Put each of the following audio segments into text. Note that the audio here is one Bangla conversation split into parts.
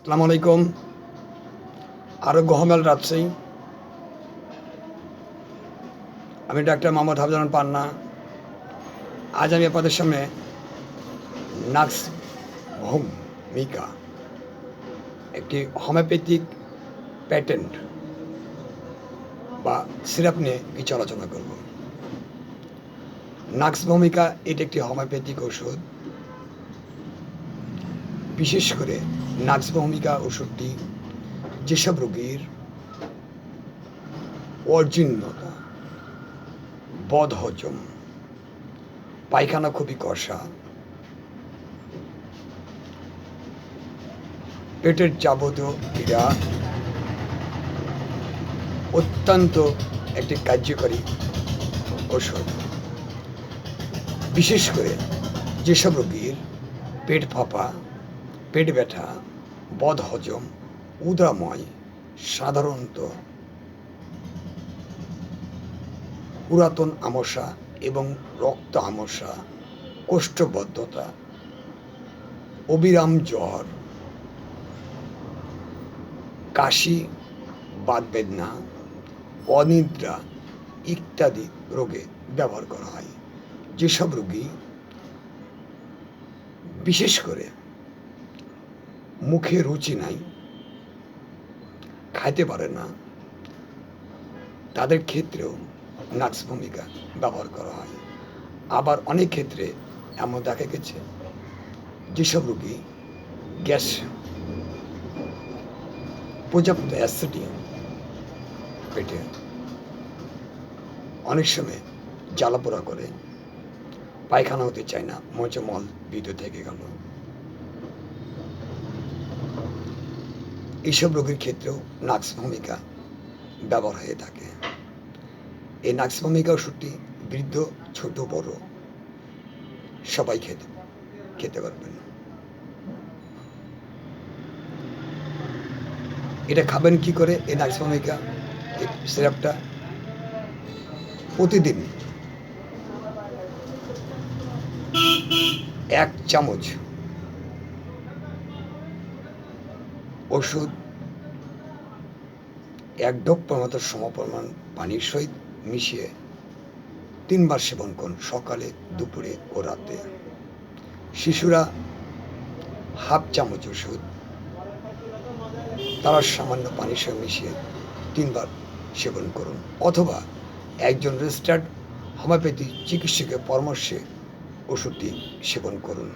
আসসালামু আলাইকুম। আরোগ্য হমেল রাজশাহী আমি ডাক্তার মোহাম্মদ হাফজান পান্না। আজ আমি আপনাদের সামনে নাক্স ভূমিকা, একটি হোমিওপ্যাথিক প্যাটেন্ট বা সিরাপ নিয়ে কিছু আলোচনা করব। নাক্স ভূমিকা, এটি একটি হোমিওপ্যাথিক ওষুধ। বিশেষ করে নাক্স ভূমিকা ওষুধটি যেসব রোগীর অর্জীর্ণতা বদ হজম পায়খানা খুবই কষা, পেটের যাবতীয় পীড়া অত্যন্ত একটি কার্যকরী ওষুধ বিশেষ করে যেসব রোগীর পেট ফাঁপা পেট ব্যথা, বদ হজম, উদাময়, সাধারণত পুরাতন আমসা এবং রক্ত আমসা, কোষ্ঠবদ্ধতা, অবিরাম জ্বর, কাশি বাত বেদনা অনিদ্রা ইত্যাদি রোগে ব্যবহার করা হয়। যেসব রোগী, বিশেষ করে মুখে রুচি নাই। খাইতে পারে না। তাদের ক্ষেত্রেও নাক্স ভূমিকা ব্যবহার করা হয়। আবার অনেক ক্ষেত্রে এমন দেখা গেছে, যেসব রোগী গ্যাস, পর্যাপ্ত অ্যাসিডি পেটে অনেক সময় জ্বালাপোড়া করে, পায়খানা হতে চায় না মজা মল ভিতর থেকে গেল। এইসব রোগীর ক্ষেত্রেও নাক্স ভূমিকা ব্যবহার হয়ে থাকে। এই নাক্স ভূমিকা ওষুধটি বৃদ্ধ, ছোট, বড় সবাই খেতে খেতে পারবেন এটা খাবেন কি করে? এই নাক্স ভূমিকা সিরাপটা প্রতিদিন এক চামচ ওষুধ, এক ডোপ পরিমাণ সমপরিমাণ পানির সহিত মিশিয়ে তিনবার সেবন করুন সকালে, দুপুরে ও রাতে। শিশুরা হাফ চামচ ওষুধ, তারা সামান্য পানির সঙ্গে মিশিয়ে তিনবার সেবন করুন। অথবা একজন রেজিস্টার্ড হোমিওপ্যাথি চিকিৎসকের পরামর্শে ওষুধটি সেবন করুন।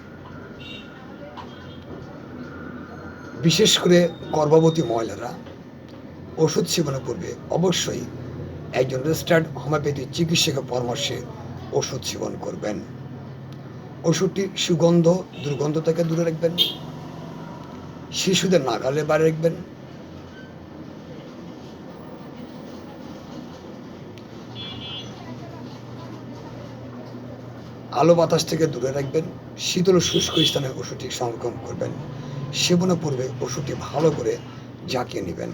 বিশেষ করে গর্ভবতী মহিলারা ওষুধ সেবনের পূর্বে অবশ্যই একজন রেজিস্টার্ড হোমিওপ্যাথি চিকিৎসকের পরামর্শে ওষুধ সেবন করবেন। ওষুধটি সুগন্ধ, দুর্গন্ধ থেকে দূরে রাখবেন। শিশুদের নাগালে বাইরে রাখবেন। আলো বাতাস থেকে দূরে রাখবেন। শীতল শুষ্ক স্থানে ওষুধটি সংরক্ষণ করবেন। সেবনের পূর্বে ওষুধটি ভালো করে ঝাঁকিয়ে নেবেন।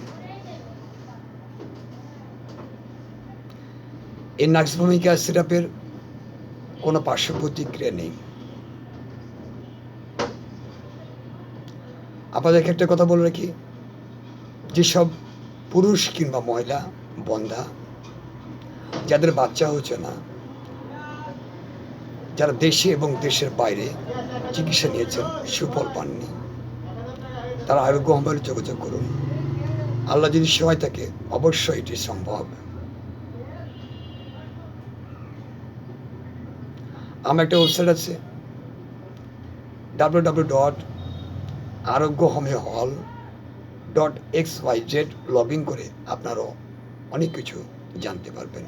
এই নাক্স ভূমিকা সিরাপের কোনো পার্শ্ব প্রতিক্রিয়া নেই। আপনাদেরকে একটা কথা বলে রাখি, যেসব পুরুষ কিংবা মহিলা, বন্ধা, যাদের বাচ্চা হচ্ছে না, যারা দেশে এবং দেশের বাইরে চিকিৎসা নিয়েছেন, সুফল পাননি। তারা আরোগ্য হম্বারে যোগাযোগ করুন। আল্লাহ যদি সহায় থাকে, অবশ্যই এটি সম্ভব। আমার একটা ওয়েবসাইট আছে ডাব্লিউ ডাব্লিউ ডট আরোগ্য হোমে হল dot X Y Z log in করে আপনারাও অনেক কিছু জানতে পারবেন।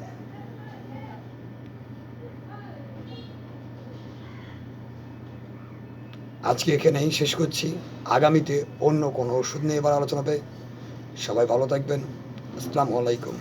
আজকে এখানেই শেষ করছি। আগামীতে অন্য কোনো ওষুধ নিয়ে এবার আলোচনা হবে। সবাই ভালো থাকবেন। আসসালামু আলাইকুম।